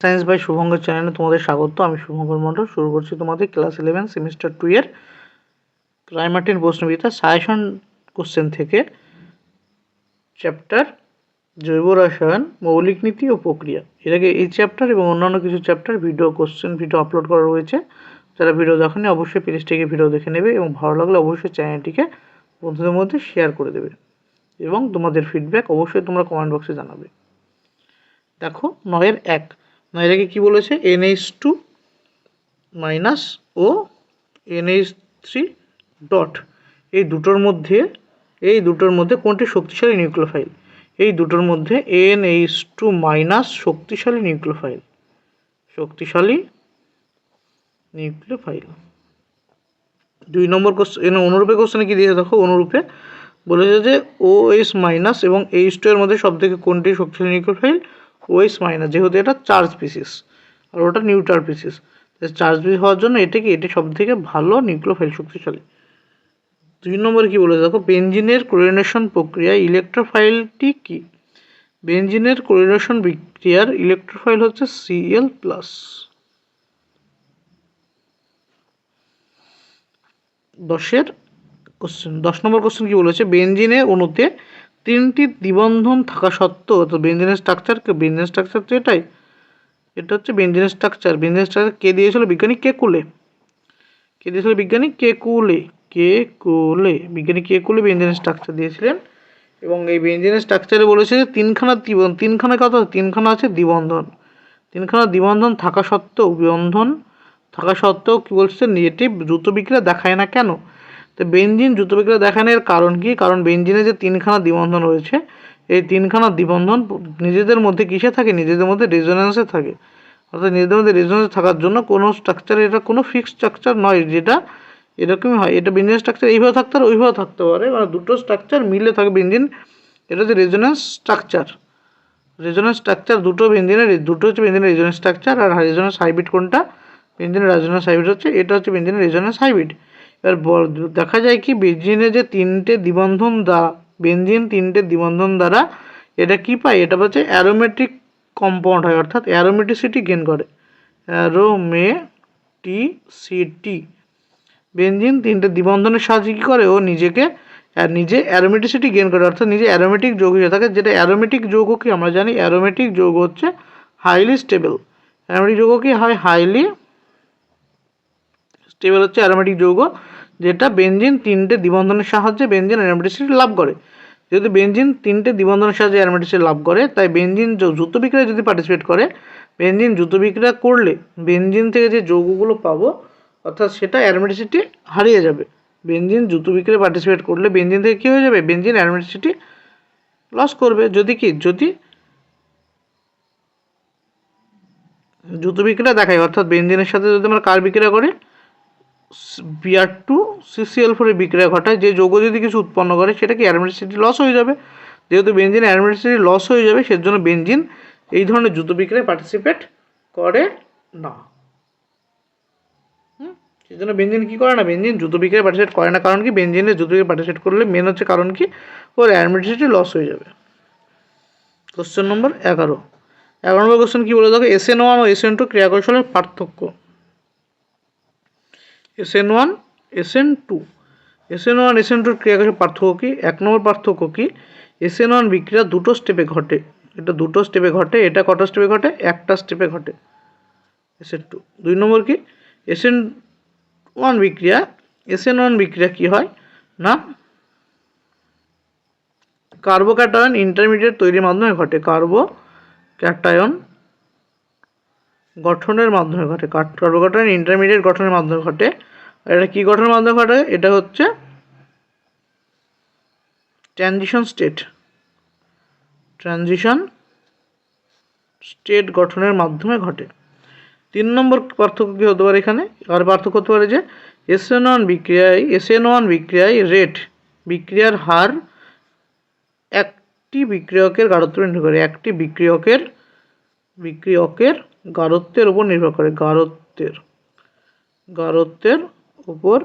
Science by Shubhankar চ্যানেলে তোমাদের স্বাগত। আমি শুভঙ্কর মণ্ডল, শুরু করছি তোমাদের ক্লাস ইলেভেন সেমিস্টার টু এর ক্লাইমাটিন প্রশ্নবিদ্যা সাজেশন কোশ্চেন থেকে চ্যাপ্টার জৈব রসায়ন, মৌলিক নীতি ও প্রক্রিয়া। এর আগে এই চ্যাপ্টার এবং অন্যান্য কিছু chapter video question video upload করা রয়েছে। যারা ভিডিও দেখেনি, অবশ্যই পেজটিকে ভিডিও দেখে নেবে এবং ভালো লাগলে অবশ্যই চ্যানেলটিকে বন্ধুদের মধ্যে শেয়ার করে দেবে এবং তোমাদের ফিডব্যাক অবশ্যই তোমরা কমেন্ট বক্সে জানাবে। দেখো, নয়ের এক। নয়ের একে কী বলেছে? এনএইচ টু মাইনাস ও এনএইচ থ্রি ডট এই দুটোর মধ্যে, এই দুটোর মধ্যে কোনটি শক্তিশালী নিউক্লিওফাইল? এই দুটোর মধ্যে এনএইচ টু মাইনাস শক্তিশালী নিউক্লিওফাইল। শক্তিশালী নিউক্লিওফাইল। দুই নম্বর কোশ্চেন অনুরূপে কোশ্চেনে কী দিয়েছে? দেখো, অনুরূপে বলেছে যে ও এস মাইনাস এবং এইচ টু এর মধ্যে সব থেকে কোনটি শক্তিশালী নিউক্লিওফাইল? ওএস মাইনাস যেহেতু এটা চার্জ পিসিস আর ওটা নিউট্রাল পিসিস চার্জ পিস হওয়ার জন্য এটা কি, এটি সব থেকে ভালো নিউক্লিওফাইল শক্তিশালী? দুই নম্বরে কী বলে দেখো বেঞ্জিনের ক্লোরিনেশন প্রক্রিয়ায় ইলেকট্রোফাইলটি কি? বেঞ্জিনের ক্লোরিনেশন বিক্রিয়ার ইলেকট্রোফাইল হচ্ছে সিএল প্লাস দশের কোশ্চেন দশ নম্বর কোশ্চেন কি বলেছে? বেঞ্জিনে অণুতে তিনটি দ্বিবন্ধন থাকা সত্ত্বেও, অর্থাৎ বেঞ্জিনের স্ট্রাকচার বেঞ্জিনের স্ট্রাকচার তো এটাই, এটা হচ্ছে বেঞ্জিনের স্ট্রাকচার বেঞ্জিনের স্ট্রাকচার কে দিয়েছিল বিজ্ঞানী কে কুলে? কে দিয়েছিল বিজ্ঞানী? কে কুলে? কে কুলে? বিজ্ঞানী কে কুলে বেঞ্জিনের স্ট্রাকচার দিয়েছিলেন? এবং এই বেঞ্জিনের স্ট্রাকচারে বলেছে যে তিনখানা দ্বিবন্ধন, তিনখানা কথা তিনখানা আছে দ্বিবন্ধন। তিনখানা দ্বিবন্ধন থাকা সত্ত্বেও বন্ধন থাকা সত্ত্বেও কী বলছে নেগেটিভ দ্রুত বিক্রিয়া দেখায় না কেন? তো বেঞ্জিন দ্রুত বিক্রিয়া দেখানোর কারণ কি? কারণ বেঞ্জিনে যে তিনখানা দ্বিবন্ধন রয়েছে, এই তিনখানা দ্বিবন্ধন নিজেদের মধ্যে কিসে থাকে? নিজেদের মধ্যে রেজোনেন্সে থাকে। অর্থাৎ নিজেদের মধ্যে রেজোনেন্স থাকার জন্য কোনো স্ট্রাকচার এটা কোনো ফিক্সড স্ট্রাকচার নয় যেটা এরকমই হয়। এটা বেঞ্জিন স্ট্রাকচার এইভাবে থাকতে পারে, ওইভাবে থাকতে পারে। মানে দুটো স্ট্রাকচার মিলে থাকে বেঞ্জিন এটা হচ্ছে রেজোনেন্স স্ট্রাকচার রেজোনেন্স স্ট্রাকচার দুটো বেঞ্জিনের দুটো হচ্ছে বেঞ্জিনের রেজোনেন্স স্ট্রাকচার আর রেজোনেন্স হাইব্রিড কোনটা? বেঞ্জিনের রেজোনেন্স হাইব্রিড হচ্ছে, এটা হচ্ছে বেঞ্জিনের রেজোনেন্স হাইব্রিড এবার দেখা যায় কি বেঞ্জিনে যে তিনটে দ্বিবন্ধন দ্বারা বেঞ্জিন তিনটে দ্বিবন্ধন দ্বারা এটা কি পায়? এটা হচ্ছে অ্যারোমেটিক কম্পাউন্ড হয়, অর্থাৎ অ্যারোমেটিসিটি গেন করে। অ্যারোমেটিসিটি। বেঞ্জিন তিনটে দ্বিবন্ধনের সাহায্যে কী করে? ও নিজেকে নিজে অ্যারোমেটিসিটি গেন করে, অর্থাৎ নিজে অ্যারোমেটিক যৌগ হয়ে থাকে, যেটা অ্যারোমেটিক যৌগ কি? আমরা জানি অ্যারোমেটিক যৌগ হচ্ছে হাইলি স্টেবল। অ্যারোমেটিক যৌগ কি হয়? হাইলি স্টেবল হচ্ছে অ্যারোমেটিক যৌগ, যেটা বেঞ্জিন তিনটে দ্বিবন্ধনের সাহায্যে বেঞ্জিন অ্যারোমেটিসিটি লাভ করে। যেহেতু বেঞ্জিন তিনটে দ্বিবন্ধনের সাহায্যে অ্যারোমেটিসিটি লাভ করে, তাই বেঞ্জিন দ্রুত বিক্রিয়ায় যদি পার্টিসিপেট করে বেঞ্জিন দ্রুত বিক্রিয়া করলে বেঞ্জিন থেকে যে যৌগগুলো পাবো, অর্থাৎ সেটা অ্যারোমেটিসিটি হারিয়ে যাবে। বেঞ্জিন দ্রুত বিক্রিয়ায় পার্টিসিপেট করলে বেঞ্জিন থেকে কী হয়ে যাবে? বেঞ্জিন অ্যারোমেটিসিটি লস করবে। যদি কি? যদি দ্রুত বিক্রিয়া দেখায় অর্থাৎ বেঞ্জিনের সাথে যদি আমরা কার বিক্রিয়া করে? বিআর টু সিসিএল ফোরে বিক্রিয়া ঘটায়। যে যৌগ যদি কিছু উৎপন্ন করে, সেটা কি অ্যারোমেটিসিটি লস হয়ে যাবে? যেহেতু বেঞ্জিন অ্যারোমেটিসিটি লস হয়ে যাবে, সেজন্য বেঞ্জিন এই ধরনের দ্রুত বিক্রিয়ায় পার্টিসিপেট করে না। সেই জন্য বেঞ্জিন কী করে না? বেঞ্জিন জুতো বিক্রিয়ায় পার্টিসিপেট করে না। কারণ কি? বেঞ্জিনে দ্রুত বিক্রিয়ায় পার্টিসিপেট করলে মেন হচ্ছে কারণ কি? ওর অ্যারোমেটিসিটি লস হয়ে যাবে। কোশ্চেন নম্বর এগারো। এগারো নম্বর কোশ্চেন কী বলে দেখো? এস এন ওয়ান ও এস এন টু ক্রিয়াকৌশলের পার্থক্য। S N one S N two. S N one S N টুর পার্থক্য কী? এক নম্বর পার্থক্য কী? এস এন ওয়ান বিক্রিয়া দুটো স্টেপে ঘটে। এটা দুটো স্টেপে ঘটে, এটা কটা স্টেপে ঘটে? একটা স্টেপে ঘটে। S N two. দুই নম্বর কি? এস এন ওয়ান বিক্রিয়া এস এন ওয়ান বিক্রিয়া কী হয়? না? কার্বোক্যাটায়ন ইন্টারমিডিয়েট তৈরির মাধ্যমে ঘটে। কার্বো ক্যাটায়ন গঠনের মাধ্যমে ঘটে। কার্বোক্যাটায়ন ইন্টারমিডিয়েট গঠনের মাধ্যমে ঘটে। এটা কী গঠনের মাধ্যমে ঘটে? এটা হচ্ছে ট্রানজিশন স্টেট ট্রানজিশন স্টেট গঠনের মাধ্যমে ঘটে। তিন নম্বর পার্থক্য কী হতে পারে এখানে? আর পার্থক্য হতে পারে যে এস এন ওয়ান বিক্রিয়ায় এস এন ওয়ান বিক্রিয়ায় রেট বিক্রিয়ার হার একটি বিক্রিয়কের গাঢ়ত্ব নির্ভর করে। একটি বিক্রিয়কের বিক্রিয়কের গাঢ়ত্বের উপর নির্ভর করে গাঢ়ত্বের গাঢ়ত্বের উপর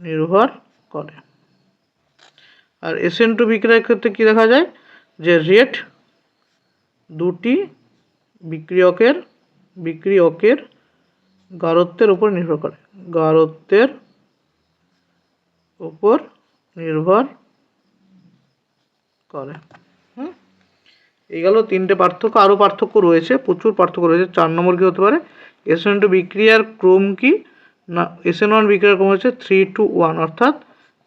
নির্ভর করে। আর এসএন টু বিক্রয়ের ক্ষেত্রে কী দেখা যায়? যে রেট দুটি বিক্রিয়কের বিক্রিয়কের গারত্বের উপর নির্ভর করে। গারত্বের উপর নির্ভর করে। এই গেল তিনটে পার্থক্য, আরও পার্থক্য রয়েছে, প্রচুর পার্থক্য রয়েছে, চার নম্বর কী হতে পারে? এসএন টু বিক্রিয়ার ক্রম কি? না এসএন ওয়ান বিক্রিয়ার ক্রম হচ্ছে থ্রি টু ওয়ান অর্থাৎ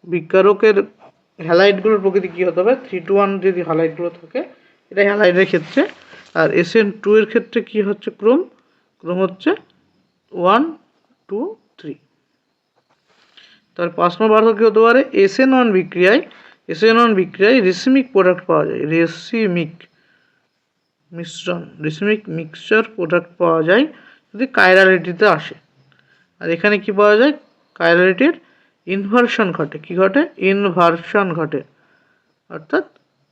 বিক্রিয়কের হ্যালাইটগুলোর প্রকৃতি কী হতে হবে? থ্রি টু ওয়ান যদি হ্যালাইটগুলো থাকে, এটা হ্যালাইটের ক্ষেত্রে, আর এসএন টু এর ক্ষেত্রে কী হচ্ছে ক্রম? ক্রম হচ্ছে ওয়ান টু থ্রি তার পাঁচ নম্বর পার্থক্য কী হতে পারে? এসএন ওয়ান বিক্রিয়ায় এসএন ওয়ান বিক্রিয়ায় রেসিমিক প্রোডাক্ট পাওয়া যায় রেসিমিক মিশ্রণ রেসিমিক মিক্সচার প্রোডাক্ট পাওয়া যায় যদি কাইরালিটিতে আসে। আর এখানে কি পাওয়া যায়? কাইরালিটির ইনভার্সন ঘটে। কি ঘটে? ইনভার্সন ঘটে। অর্থাৎ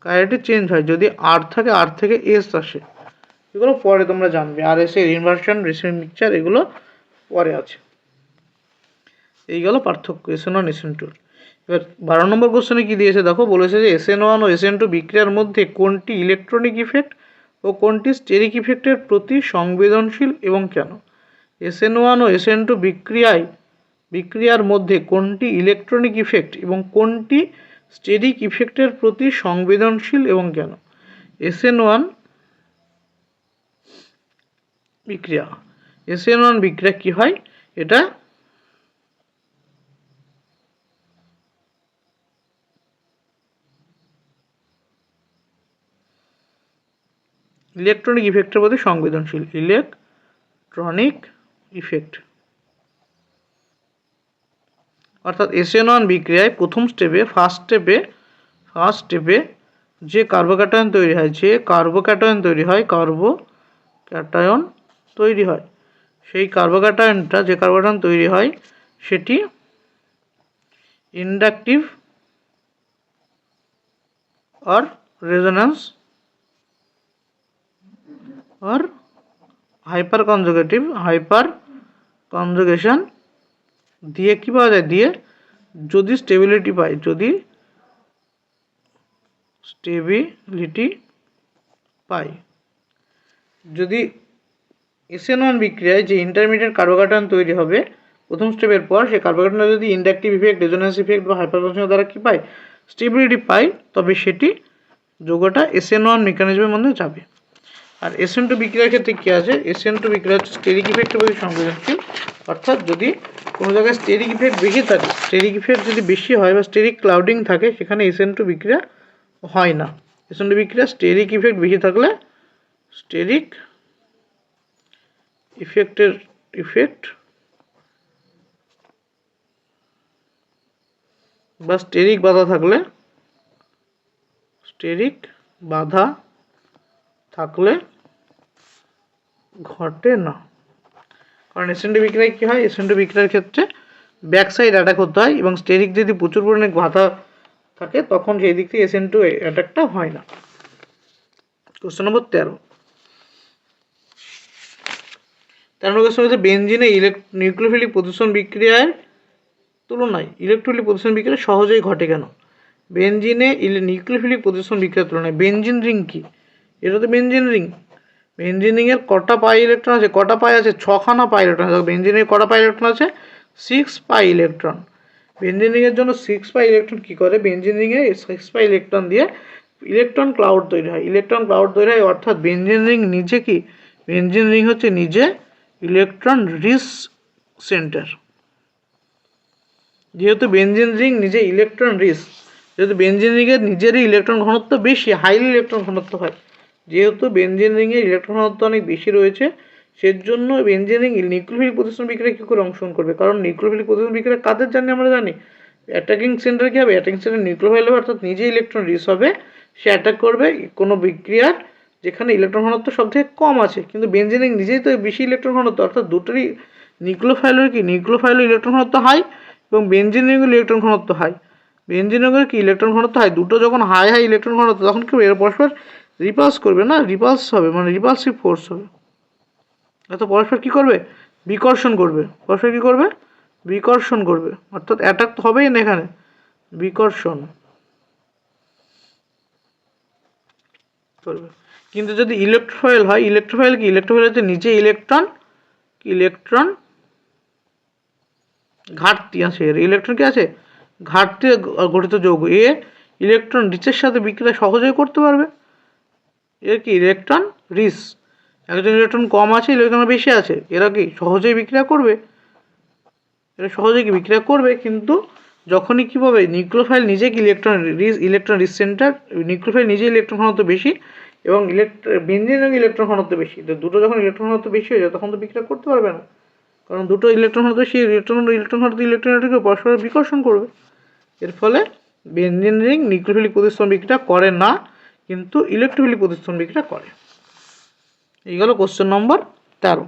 কাইরালিটি চেঞ্জ হয়। যদি আর থাকে আর থেকে এস আসে। এগুলো পরে তোমরা জানবে। আর এস এর ইনভার্সন রেসিমিক মিক্সচার এগুলো পরে আছে। এই গেল পার্থক্য এসএন ওয়ান এসএন টুর এবার বারো নম্বর কোশ্চেনে কী দিয়েছে? দেখো, বলেছে যে এসএন ওয়ান ও এসএন টু বিক্রিয়ার মধ্যে কোনটি ইলেকট্রনিক ইফেক্ট ও কোনটি স্টেরিক ইফেক্টের প্রতি সংবেদনশীল এবং কেন? এসএন ওয়ান ও এসএন টু বিক্রিয়ায়, বিক্রিয়ার মধ্যে কোনটি ইলেকট্রনিক ইফেক্ট এবং কোনটি স্টেরিক ইফেক্টের প্রতি সংবেদনশীল এবং কেন? এসএন ওয়ান বিক্রিয়া। এসএন ওয়ান বিক্রিয়া কী হয়? এটা ইলেকট্রনিক ইফেক্টের প্রতি সংবেদনশীল। Electronic effect. অর্থাৎ এসএন ওয়ান বিক্রিয়ায় প্রথম স্টেপে ফার্স্ট স্টেপে ফার্স্ট স্টেপে যে কার্বোক্যাটায়ন তৈরি হয়, যে কার্বোক্যাটায়ন তৈরি হয় কার্বো ক্যাটায়ন তৈরি হয়। সেই কার্বোক্যাটায়নটা যে কার্বোক্যাটায়ন তৈরি হয়, সেটি ইন্ডাকটিভ আর resonance or conjugative hyperconjugation দিয়ে কী পাওয়া যায়? দিয়ে যদি স্টেবিলিটি পায় যদি স্টেবিলিটি পাই। যদি এসএন ওয়ান বিক্রিয়ায় যে ইন্টারমিডিয়েট কার্বোকার্টন তৈরি হবে, প্রথম স্টেপের পর সেই কার্বোকার্টনটা যদি ইন্ডাকটিভ ইফেক্ট রেজোনেন্স ইফেক্ট বা হাইপার কনজুগেশন দ্বারা কী পায়? স্টেবিলিটি পায়, তবে সেটি যোগটা এসএন ওয়ান মেকানিজমের মধ্যে যাবে। আর এসএন টু বিক্রিয়ার ক্ষেত্রে কী আছে? এসএন টু বিক্রিয়া হচ্ছে স্টেরিক ইফেক্টের প্রতি সংবেদনশীল। অর্থাৎ যদি কোনো জায়গায় স্টেরিক ইফেক্ট বেশি থাকে স্টেরিক ইফেক্ট যদি বেশি হয় বা স্টেরিক ক্লাউডিং থাকে, সেখানে এসএন টু বিক্রিয়া হয় না। এসএন টু বিক্রিয়া স্টেরিক ইফেক্ট বেশি থাকলে স্টেরিক ইফেক্টের ইফেক্ট বা স্টেরিক বাধা থাকলে স্টেরিক বাধা থাকলে ঘটে না। কারণ এসেন্টো বিক্রিয়ায় কী হয়? এসেন্টো বিক্রয়ের ক্ষেত্রে ব্যাক সাইড অ্যাটাক হতে হয় এবং স্টেরিক যদি প্রচুর পরিমাণে বাধা থাকে, তখন সেই দিক থেকে এসেন্টো অ্যাটাকটা হয় না। কোশ্চেন নম্বর তেরো। তেরো নম্বর কোশ্চেন হচ্ছে বেঞ্জিনে ইলেক নিউক্লিওফিলিক প্রদূষণ বিক্রিয়ার তুলনায় ইলেকট্রোলিক প্রদূষণ বিক্রিয়া সহজেই ঘটে কেন? বেঞ্জিনে ইলে নিউক্লিওফিলিক প্রদূষণ বিক্রিয়ার তুলনায় বেঞ্জিন রিং কি? এটা তো বেঞ্জিন রিং বেঞ্জিন কটা পাই ইলেকট্রন আছে? কটা পাই আছে? ছখানা পাই ইলেকট্রন আছে। বেঞ্জিনের কটা পাই ইলেকট্রন আছে? সিক্স পাই ইলেকট্রন বেঞ্জিনিংয়ের জন্য সিক্স পাই ইলেকট্রন কী করে? বেঞ্জিন রিংয়ে সিক্স পাই ইলেকট্রন দিয়ে ইলেকট্রন ক্লাউড তৈরি হয়। ইলেকট্রন ক্লাউড তৈরি হয় অর্থাৎ বেঞ্জিন রিং নিজে কি? বেঞ্জিন রিং হচ্ছে নিজে ইলেকট্রন রিস সেন্টার যেহেতু বেঞ্জিন রিং নিজে ইলেকট্রন রিস যেহেতু বেঞ্জিন নিজেরই ইলেকট্রন ঘনত্ব বেশি হাইলি ইলেকট্রন ঘনত্ব হয়। যেহেতু বেঞ্জিন রিংয়ের ইলেকট্রন ঘনত্ব অনেক বেশি রয়েছে, সেজন্য বেঞ্জিন রিং নিউক্লিওফিলিক প্রতিষ্ঠান বিক্রিয়া কী করে অংশগ্রহণ করবে? কারণ নিউক্লিওফিলিক প্রতিষ্ঠান বিক্রিয়া কাদের জানি আমরা জানি? অ্যাটাকিং সেন্টার কী হবে? অ্যাটাকিং সেন্টার নিউক্লিওফাইল হবে, অর্থাৎ নিজে ইলেকট্রন রিস হবে, সে অ্যাটাক করবে কোনো বিক্রিয়ার যেখানে ইলেকট্রন ঘনত্ব সব থেকে কম আছে। কিন্তু বেঞ্জিন নিজেই তো বেশি ইলেকট্রন ঘনত্ব, অর্থাৎ দুটোরই নিউক্লিওফাইলের কি? নিউক্লিওফাইলের ইলেকট্রন ঘনত্ব হাই এবং বেঞ্জিন রিংয়ের ইলেকট্রন ঘনত্ব হাই বেঞ্জিন রিংয়ের কি? ইলেকট্রন ঘনত্ব হাই দুটো যখন হাই হাই ইলেকট্রন ঘনত্ব, তখন কি? এরা পরস্পর রিপালস করবে না রিপালস হবে মানে রিপালসিভ ফোর্স হবে। এত পরস্পর কী করবে? বিকর্ষণ করবে। পরস্পর কী করবে? বিকর্ষণ করবে। অর্থাৎ অ্যাটাক তো হবেই না এখানে। বিকর্ষণ। করবে কিন্তু যদি ইলেকট্রোফাইল হয় ইলেকট্রোফাইল কি? ইলেকট্রোফাইল হচ্ছে নিচে ইলেকট্রন ইলেকট্রন ঘাটতি আছে। এর ইলেকট্রন কি আছে? ঘাটতি, গঠিত যৌগ। এ ইলেকট্রন রিচের সাথে বিক্রিয়া সহজেই করতে পারবে। এর কি ইলেকট্রন রিস একজন ইলেকট্রন কম আছে ইলেকট্রন বেশি আছে। এরা কি, সহজেই বিক্রিয়া করবে? এরা সহজেই বিক্রিয়া করবে? কিন্তু যখনই কী পাবে নিউক্লিওফাইল নিজে electron rich electron rich centre nucleophile নিজে ইলেকট্রন ঘনত্ব বেশি এবং ইলেকট্র বেঞ্জিনের ইলেকট্রন ঘনত্ব বেশি। তো দুটো যখন ইলেকট্রন ঘনত্ব বেশি হয়ে যায়, তখন তো বিক্রিয়া করতে পারবে না। কারণ দুটো ইলেকট্রন ঘনত্ব সেই ইলেকট্রন ইলেকট্রন ঘনত্ব ইলেকট্রনটাকে পরস্পর বিকর্ষণ করবে। এর ফলে বেঞ্জিন রিং নিউক্লিওফিলিক প্রতিস্থাপন বিক্রিয়া করে না। কিন্তু ইলেকট্রোফিলিক প্রতিস্থাপন বিক্রিয়া করে। এই গেল কোশ্চেন নম্বর তেরো।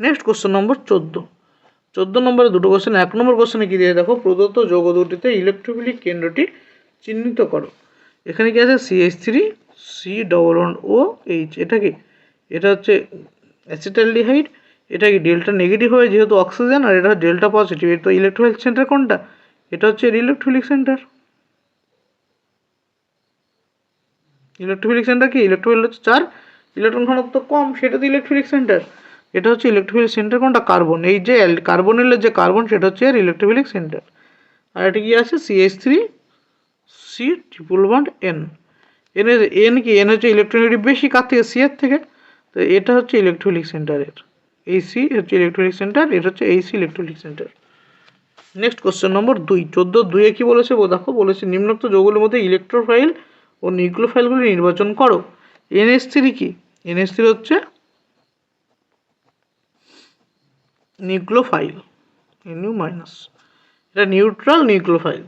নেক্সট কোশ্চেন নম্বর চোদ্দ। চোদ্দ নম্বরে দুটো কোশ্চেন এক নম্বর কোশ্চেনে কী দিয়ে দেখো, প্রদত্ত যৌগ দুটিতে ইলেকট্রোফিলিক কেন্দ্রটি চিহ্নিত করো। এখানে কি আছে? CH three C double one O H এটা কি? এটা হচ্ছে অ্যাসিটালডিহাইড এটা কি ডেল্টা নেগেটিভ হবে যেহেতু অক্সিজেন আর এটা ডেল্টা পজিটিভ এটা ইলেকট্রোফিলিক সেন্টার কোনটা? এটা হচ্ছে ইলেকট্রোলিক সেন্টার ইলেকট্রোফিলিক সেন্টার কি? ইলেকট্রোফিল হচ্ছে চার। ইলেকট্রন ঘনত্ব কম, সেটা তো ইলেকট্রোফিলিক সেন্টার এটা হচ্ছে ইলেকট্রোফিলিক সেন্টার কোনটা? কার্বন এই যে কার্বনের যে কার্বন সেটা হচ্ছে এর ইলেকট্রোফিলিক সেন্টার আর এটা কি আছে? CH three C triple bond N N এর এন কি? এন হচ্ছে ইলেকট্রনিক বেশি কার থেকে সি এর থেকে। তো এটা হচ্ছে ইলেকট্রোফিলিক সেন্টারের এই সি হচ্ছে ইলেকট্রোলিক সেন্টার এটা হচ্ছে এই C electrophilic centre next question নম্বর দুই। চোদ্দ দুইয়ে কী বলেছে? দেখো বলেছে, নিম্নোক্ত যৌগগুলির মধ্যে ইলেকট্রোফাইল ও নিউক্লিওফাইলগুলি নির্বাচন করো। এনএস থ্রি কি? এনএস থ্রি হচ্ছে নিউক্লিওফাইল নিউ মাইনাস। এটা নিউট্রাল নিউক্লিওফাইল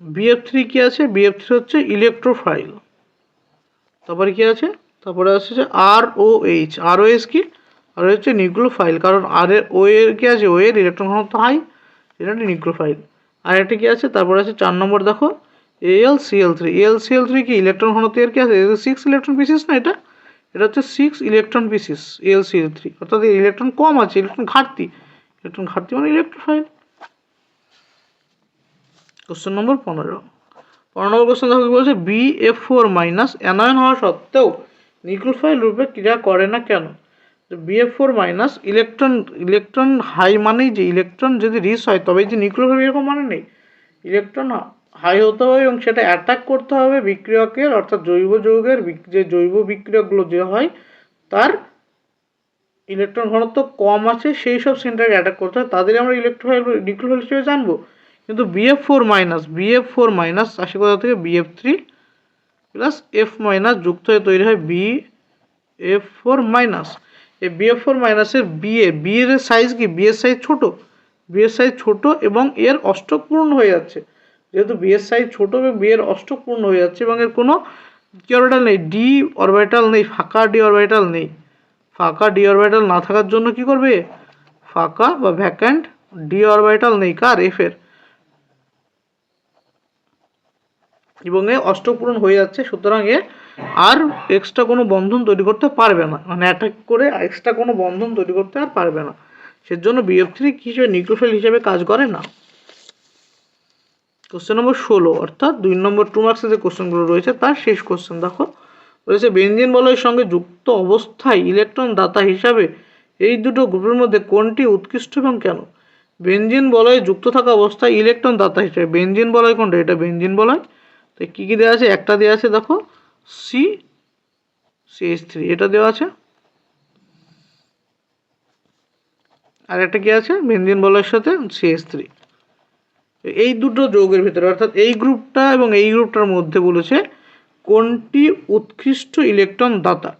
বিএফ থ্রি কী আছে? বিএফ থ্রি হচ্ছে ইলেকট্রোফাইল। তারপরে কী আছে? তারপরে আছে আর ও এইচ আর ও এইচ কি? আর হচ্ছে নিউক্লিওফাইল কারণ আর এর ও এর কী আছে? ও এর ইলেকট্রন ঘনত্ব হাই। এটা একটা নিউক্লিওফাইল আর একটা কী আছে? তারপরে আছে চার নম্বর দেখো। L CL three L CL three কি? ইলেকট্রন ঘনত্ব এর কি আছে? সিক্স ইলেকট্রন পিসিস না এটা? এটা হচ্ছে সিক্স ইলেকট্রন পিসিস এল সিএল থ্রি অর্থাৎ ইলেকট্রন কম আছে ইলেকট্রন ঘাটতি। ইলেকট্রন ঘাটতি মানে ইলেকট্রোফাইল কোশ্চেন নম্বর পনেরো। পনেরো নম্বর কোশ্চেন দেখো বলছে? B F four minus anion হওয়া সত্ত্বেও নিউক্লিওফাইল রূপে ক্রিয়া করে না কেন? BF four minus electron electron high মানেই যে ইলেকট্রন যদি রিস হয় তবে যে নিউক্লিওফাইল এরকম মানে নেই। ইলেকট্রন হাই হতে হবে এবং সেটা অ্যাটাক করতে হবে বিক্রিয়কের, অর্থাৎ জৈব যৌগের যে জৈব বিক্রিয়কগুলো যে হয়, তার ইলেকট্রন ঘনত্ব কম আছে, সেই সব সেন্টারকে অ্যাটাক করতে হয় তাদের আমরা ইলেকট্রোফাইল নিউক্লিওফাইল হিসেবে জানব। কিন্তু BF four minus BF four minus আসে কোথা থেকে BF three plus F minus যুক্ত হয়ে তৈরি হয় বি এফ ফোর মাইনাস এই বিএফ ফোর মাইনাসের বিএ বিয়ের সাইজ কি? বিয়ের সাইজ ছোট। বিয়ের সাইজ ছোট এবং এর অষ্টক পূর্ণ হয়ে যাচ্ছে। যেহেতু বিয়ের সাইজ ছোট এবং বিয়ের অষ্টক পূর্ণ হয়ে যাচ্ছে এবং এর কোনো কি অরবিটাল নেই? ডি অরবিটাল নেই, ফাঁকা ডি অরবিটাল নেই। ফাঁকা ডি অরবিটাল না থাকার জন্য কি করবে? ফাঁকা বা ভ্যাকান্ট ডি অরবিটাল নেই। কার? এফের এবং এ অষ্টক পূরণ হয়ে যাচ্ছে, সুতরাং এ আর এক্সট্রা কোনো বন্ধন তৈরি করতে পারবে না। মানে অ্যাটাক করে এক্সট্রা কোনো বন্ধন তৈরি করতে আর পারবে না। সেজন্য বিএফ থ্রি হিসেবে নিউক্লিওফাইল হিসেবে কাজ করে না। কোশ্চেন নম্বর ষোলো, অর্থাৎ দুই নম্বর টু মার্কসের যে কোশ্চেনগুলো রয়েছে, তার শেষ কোশ্চেন দেখো। রয়েছে বেঞ্জিন বলয়ের সঙ্গে যুক্ত অবস্থায় ইলেকট্রন দাতা হিসাবে এই দুটো গ্রুপের মধ্যে কোনটি উৎকৃষ্ট এবং কেন? বেঞ্জিন বলয়ে যুক্ত থাকা অবস্থায় ইলেকট্রন দাতা হিসাবে বেঞ্জিন বলয় কোনটা? এটা বেঞ্জিন বলয়। তো কী কী দেওয়া আছে? একটা দেওয়া আছে, দেখো সি সিএইচ থ্রি এটা দেওয়া আছে। আর একটা কি আছে? বেঞ্জিন বলয়ের সাথে সিএস থ্রি এই দুটো যৌগের ভিতরে, অর্থাৎ এই গ্রুপটা এবং এই গ্রুপটার মধ্যে বলেছে কোনটি উৎকৃষ্ট ইলেকট্রন দাতা।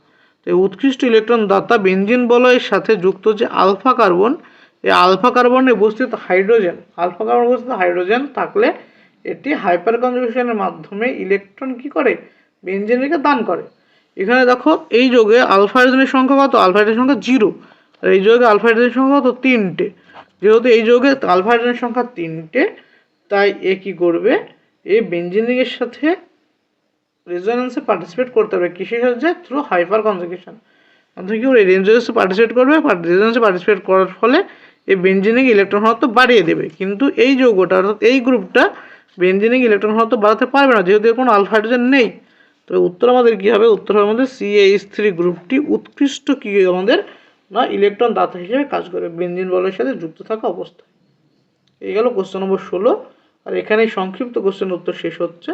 তো উৎকৃষ্ট ইলেকট্রন দাতা বেঞ্জিন বলয়ের সাথে যুক্ত যে আলফা কার্বন, এই আলফা কার্বনে উপস্থিত হাইড্রোজেন। আলফা কার্বন উপস্থিত হাইড্রোজেন থাকলে এটি হাইপার কনজুগেশনের মাধ্যমে ইলেকট্রন কি করে? বেঞ্জিনকে দান করে। এখানে দেখো, এই যোগে আলফা হাইড্রোজেনের সংখ্যা কত? আলফা হাইড্রোজেনের সংখ্যা জিরো। আর এই যোগে আলফা হাইড্রোজেনের সংখ্যা কত? তিনটে। যেহেতু এই যোগে আলফা হাইড্রোজেনের সংখ্যা তিনটে তাই এ কি করবে? এ বেঞ্জিনিংয়ের সাথে রেজোনেন্সে পার্টিসিপেট করতে হবে কিসের সাহায্যে থ্রু হাইপার কনজুগেশন অর্থাৎ কি রেঞ্জেন্সে পার্টিসিপেট করবে রেজোনেন্সে পার্টিসিপেট করার ফলে এই বেঞ্জিনিং ইলেকট্রন ঘনত্ব বাড়িয়ে দেবে। কিন্তু এই যৌগটা, অর্থাৎ এই গ্রুপটা বেঞ্জিনিং ইলেকট্রন ঘনত্ব বাড়াতে পারবে না, যেহেতু এর কোনো আলফা হাইড্রোজেন নেই। তবে উত্তর আমাদের কী হবে? উত্তর হবে আমাদের সিএইচ থ্রি গ্রুপটি উৎকৃষ্ট কী আমাদের না ইলেকট্রন দাতা হিসেবে কাজ করে বেঞ্জিন বলের সাথে যুক্ত থাকা অবস্থায়। এই গেল কোশ্চেন নম্বর ষোলো। আর এখানেই সংক্ষিপ্ত কোশ্চেন উত্তর শেষ হচ্ছে।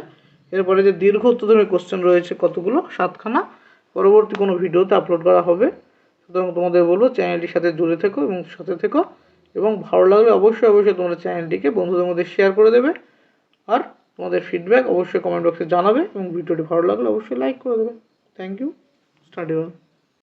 এরপরে যে দীর্ঘ উত্তরধর্মী কোশ্চেন রয়েছে কতগুলো, সাতখানা, পরবর্তী কোনো ভিডিওতে আপলোড করা হবে। সুতরাং তোমাদের বলব চ্যানেলটির সাথে জুড়ে থেকো এবং সাথে থেকো এবং ভালো লাগলে অবশ্যই অবশ্যই তোমাদের চ্যানেলটিকে বন্ধুদের মধ্যে শেয়ার করে দেবে। আর তোমাদের ফিডব্যাক অবশ্যই কমেন্ট বক্সে জানাবে এবং ভিডিওটি ভালো লাগলে অবশ্যই লাইক করে দেবে। Thank you study